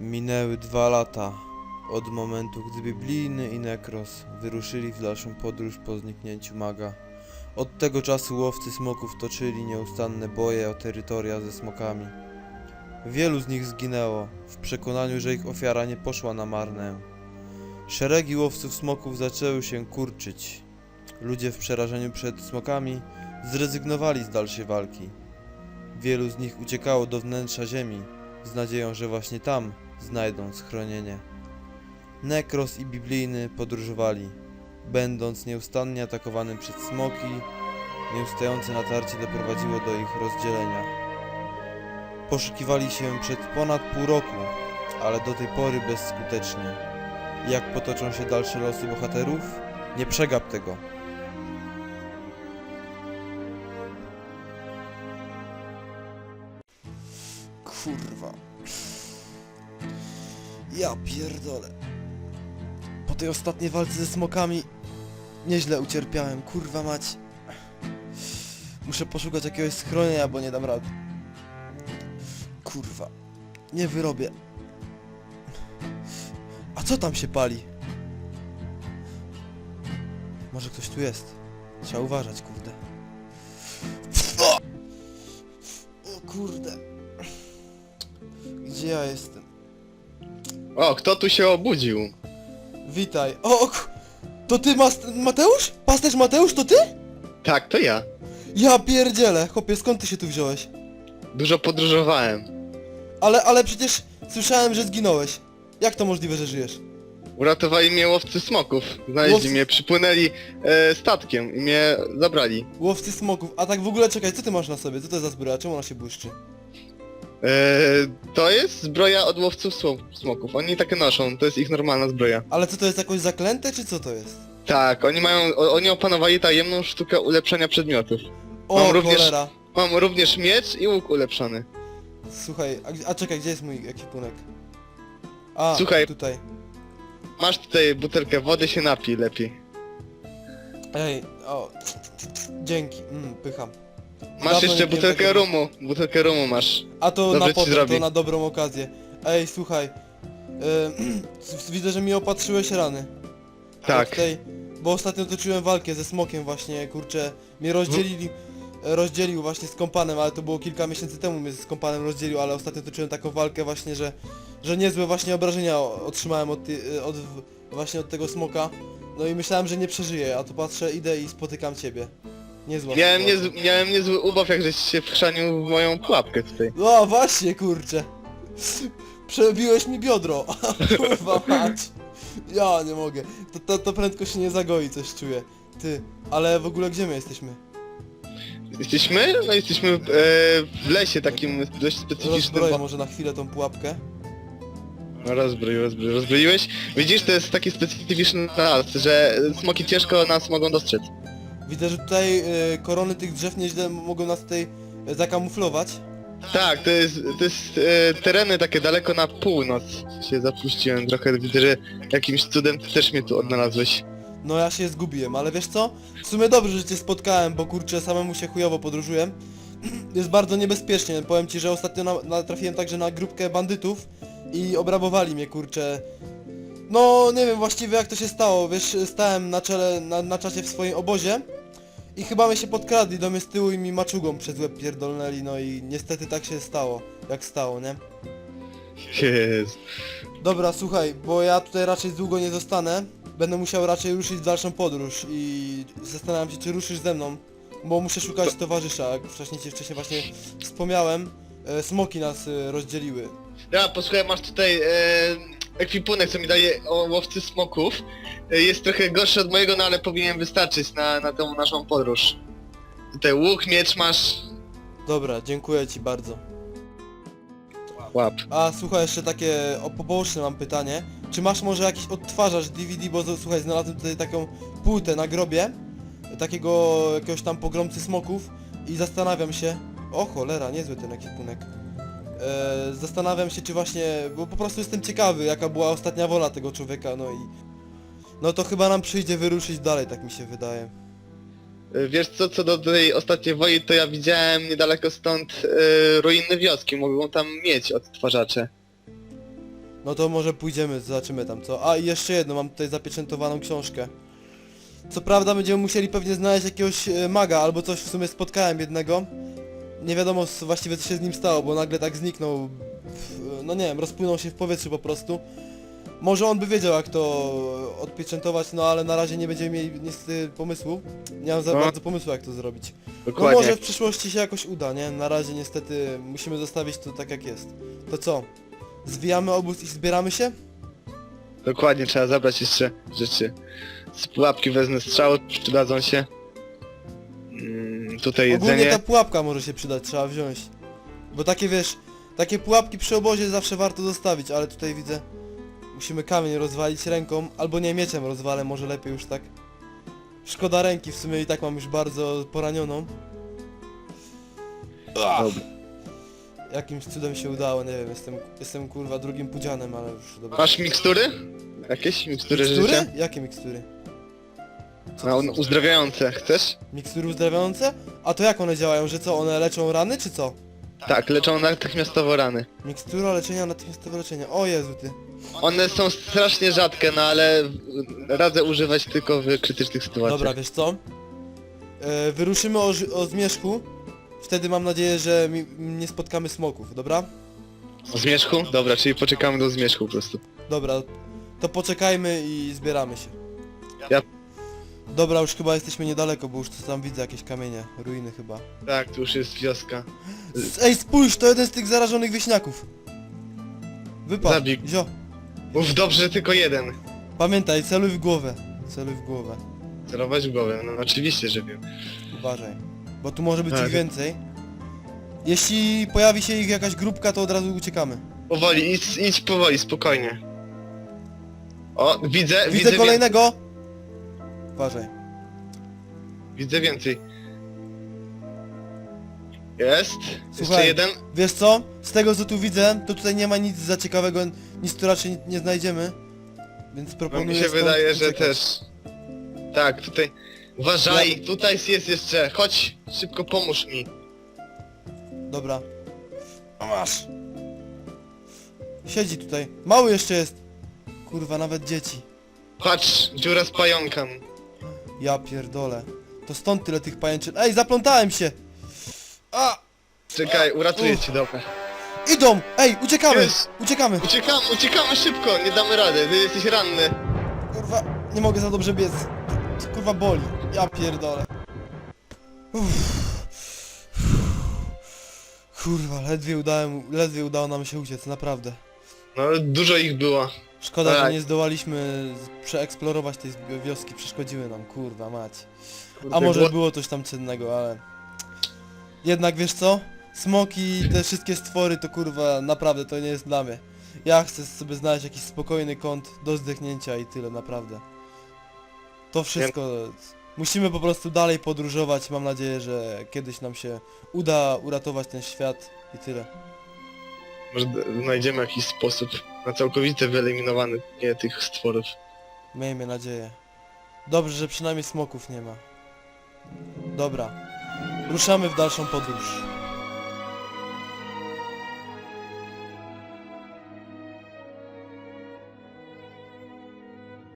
Minęły dwa lata od momentu, gdy biblijny i Nekros wyruszyli w dalszą podróż po zniknięciu maga. Od tego czasu łowcy smoków toczyli nieustanne boje o terytoria ze smokami. Wielu z nich zginęło, w przekonaniu, że ich ofiara nie poszła na marne. Szeregi łowców smoków zaczęły się kurczyć. Ludzie w przerażeniu przed smokami zrezygnowali z dalszej walki. Wielu z nich uciekało do wnętrza ziemi, z nadzieją, że właśnie tam znajdą schronienie. Nekros i Biblijny podróżowali, będąc nieustannie atakowanym przez smoki, nieustające natarcie doprowadziło do ich rozdzielenia. Poszukiwali się przez ponad pół roku, ale do tej pory bezskutecznie. Jak potoczą się dalsze losy bohaterów? Nie przegap tego. Kurwa. Ja pierdolę. Po tej ostatniej walce ze smokami nieźle ucierpiałem, kurwa mać. Muszę poszukać jakiegoś schronienia, bo nie dam rady. Kurwa. Nie wyrobię. A co tam się pali? Może ktoś tu jest. Trzeba uważać, kurde. O kurde. Gdzie ja jestem? O, kto tu się obudził? Witaj. O, k- to ty Mas Mateusz? Pasterz Mateusz, to ty? Tak, to ja. Ja pierdzielę. Chłopie, skąd ty się tu wziąłeś? Dużo podróżowałem. Ale, ale przecież słyszałem, że zginąłeś. Jak to możliwe, że żyjesz? Uratowali mnie łowcy smoków. Znaleźli Łowcy- mnie, przypłynęli e, statkiem i mnie zabrali. Łowcy smoków. A tak w ogóle czekaj, co ty masz na sobie? Co to za zbroja? Czemu ona się błyszczy? E, to jest zbroja od łowców smo- smoków. Oni takie noszą, to jest ich normalna zbroja. Ale co to jest jakoś zaklęte, czy co to jest? Tak, oni mają, o, oni opanowali tajemną sztukę ulepszania przedmiotów. O, Mam również- cholera. Mam również miecz i łuk ulepszony. Słuchaj, a, a czekaj, gdzie jest mój ekwipunek? A, Słuchaj. tutaj. Masz tutaj butelkę wody, się napij lepiej. Ej, o. Dzięki, mm, pycham. Masz Dawno nie jeszcze piłem butelkę takiego- rumu. Butelkę rumu masz. A to Dobrze na ci potem, to na dobrą okazję. Ej, słuchaj. widzę, że mi opatrzyłeś rany. Tak. Bo ostatnio toczyłem walkę ze smokiem właśnie, kurczę, mnie rozdzielili, e, rozdzielił właśnie z kompanem, ale to było kilka miesięcy temu mnie z kompanem rozdzielił, ale ostatnio toczyłem taką walkę właśnie, że, że niezłe właśnie obrażenia o- otrzymałem od, ty- e, od właśnie od tego smoka. No i myślałem, że nie przeżyję, a tu patrzę, idę i spotykam ciebie. Niezła Miałem, sytuacja. niezły, miałem niezły ubaw, jak żeś się wchrzanił w moją pułapkę tutaj. No właśnie, kurczę. Przebiłeś mi biodro. Kurwa mać. Ja nie mogę. To, to, to prędko się nie zagoi, coś czuję. Ty, ale w ogóle gdzie my jesteśmy? Jesteśmy? No jesteśmy e, w lesie takim dość specyficznym. Rozbroję może na chwilę tą pułapkę. No rozbrój, rozbrój, rozbroiłeś. Widzisz, to jest taki specyficzny las, że smoki ciężko nas mogą dostrzec. Widzę, że tutaj y, korony tych drzew nieźle mogą nas tutaj y, zakamuflować. Tak, to jest, to jest e, tereny takie daleko na północ się zapuściłem trochę. Widzę, że jakimś cudem ty też mnie tu odnalazłeś. No ja się zgubiłem, ale wiesz co? W sumie dobrze, że cię spotkałem, bo kurczę, samemu się chujowo podróżuję. Jest bardzo niebezpiecznie. Powiem ci, że ostatnio na, natrafiłem także na grupkę bandytów i obrabowali mnie, kurczę. No, nie wiem właściwie jak to się stało, wiesz, stałem na czele, na, na czacie w swoim obozie i chyba mnie się podkradli do mnie z tyłu i mi maczugą przez łeb pierdolnęli, no i niestety tak się stało, jak stało, nie? Jezu. Dobra, słuchaj, bo ja tutaj raczej długo nie zostanę. Będę musiał raczej ruszyć w dalszą podróż i zastanawiam się, czy ruszysz ze mną, bo muszę szukać towarzysza, jak wcześniej ci wcześniej właśnie wspomniałem. E, smoki nas e, rozdzieliły. Ja, posłuchaj, masz tutaj e, ekwipunek, co mi daje o łowcy smoków. E, jest trochę gorszy od mojego, no ale powinien wystarczyć na, na tą naszą podróż. Tutaj łuk, miecz masz. Dobra, dziękuję ci bardzo. Łap. A słuchaj, jeszcze takie o, poboczne mam pytanie. Czy masz może jakiś odtwarzacz DVD, bo z- słuchaj, znalazłem tutaj taką płytę na grobie, takiego jakiegoś tam pogromcy smoków i zastanawiam się, o cholera, niezły ten ekwipunek. E, zastanawiam się, czy właśnie, bo po prostu jestem ciekawy, jaka była ostatnia wola tego człowieka, no i... No to chyba nam przyjdzie wyruszyć dalej, tak mi się wydaje. E, Wiesz co, co do tej ostatniej wojny, to ja widziałem niedaleko stąd e, ruiny wioski. Mogą tam mieć odtwarzacze. No to może pójdziemy, zobaczymy tam co. A i jeszcze jedno, mam tutaj zapieczętowaną książkę. Co prawda będziemy musieli pewnie znaleźć jakiegoś e, maga albo coś, w sumie spotkałem jednego. Nie wiadomo właściwie co się z nim stało, bo nagle tak zniknął. No nie wiem, rozpłynął się w powietrzu po prostu. Może on by wiedział jak to odpieczętować, no ale na razie nie będziemy mieli niestety pomysłu. Nie mam za No. bardzo pomysłu jak to zrobić. No Dokładnie. może w przyszłości się jakoś uda, nie? Na razie niestety musimy zostawić to tak jak jest. To co? Zwijamy obóz i zbieramy się? Dokładnie, trzeba zabrać jeszcze rzeczy. Z pułapki wezmę strzały, przydadzą się. Tutaj Ogólnie jedzenie. ta pułapka może się przydać, trzeba wziąć. Bo takie wiesz, takie pułapki przy obozie zawsze warto zostawić, ale tutaj widzę... Musimy kamień rozwalić ręką, albo nie mieczem rozwalę, może lepiej już tak. Szkoda ręki, w sumie i tak mam już bardzo poranioną. Ach, Dobra. jakimś cudem się udało, nie wiem, jestem, jestem kurwa drugim pudzianem, ale już dobra. Masz mikstury? Jakieś mikstury, Mikstury? życia? Jakie mikstury? Co No, uzdrawiające. Chcesz? Mikstury uzdrawiające? A to jak one działają, że co, one leczą rany, czy co? Tak, leczą natychmiastowo rany. Mikstura leczenia, natychmiastowe leczenie. O Jezu ty. One są strasznie rzadkie, no ale radzę używać tylko w krytycznych sytuacjach. Dobra, wiesz co? E, wyruszymy o, o zmierzchu. Wtedy mam nadzieję, że mi, nie spotkamy smoków, dobra? O zmierzchu? Dobra, czyli poczekamy do zmierzchu po prostu. Dobra, to poczekajmy i zbieramy się. Ja- Dobra, już chyba jesteśmy niedaleko, bo już tu tam widzę jakieś kamienie, ruiny chyba. Tak, tu już jest wioska. S- Ej, spójrz, to jeden z tych zarażonych wieśniaków. Wypadł. Zabij. Zio. Mów dobrze, tylko jeden. Pamiętaj, celuj w głowę. Celuj w głowę. Celować w głowę, no oczywiście, że wiem. Uważaj. Bo tu może być Tak. ich więcej. Jeśli pojawi się ich jakaś grupka, to od razu uciekamy. Powoli, idź, idź powoli, spokojnie. O, widzę, Widzę, widzę, kolejnego! Uważaj. Widzę więcej. Jest. Jeszcze Słuchaj. jeden. Wiesz co? Z tego co tu widzę, to tutaj nie ma nic za ciekawego, nic tu raczej nie znajdziemy. Więc No proponuję mi się stąd wydaje, że uciekać. też. Tak, tutaj. Uważaj, tutaj jest jeszcze. Chodź, szybko pomóż mi. Dobra. A masz. Siedzi tutaj. Mały jeszcze jest. Kurwa, nawet dzieci. Patrz, dziura z pająkiem. Ja pierdolę. To stąd tyle tych pajęczyn. Ej, zaplątałem się! A! Czekaj, uratuję Uff. cię, dobra. Idą! Ej, uciekamy! Jest. Uciekamy! Uciekamy, uciekamy szybko, nie damy rady, ty jesteś ranny. Kurwa, nie mogę za dobrze biec. To kurwa boli. Ja pierdolę. Uff. Kurwa, ledwie udałem, ledwie udało nam się uciec, naprawdę. No, dużo ich było. Szkoda, że Tak. nie zdołaliśmy z- przeeksplorować tej wioski, przeszkodziły nam, kurwa mać. Kurde, A może było- było coś tam cennego, ale... Jednak wiesz co? Smoki i te wszystkie stwory to kurwa, naprawdę to nie jest dla mnie. Ja chcę sobie znaleźć jakiś spokojny kąt do zdechnięcia i tyle, naprawdę. To wszystko... Musimy po prostu dalej podróżować, mam nadzieję, że kiedyś nam się uda uratować ten świat i tyle. Może d- znajdziemy jakiś sposób na całkowite wyeliminowanie tych stworów. Miejmy nadzieję. Dobrze, że przynajmniej smoków nie ma. Dobra. Ruszamy w dalszą podróż.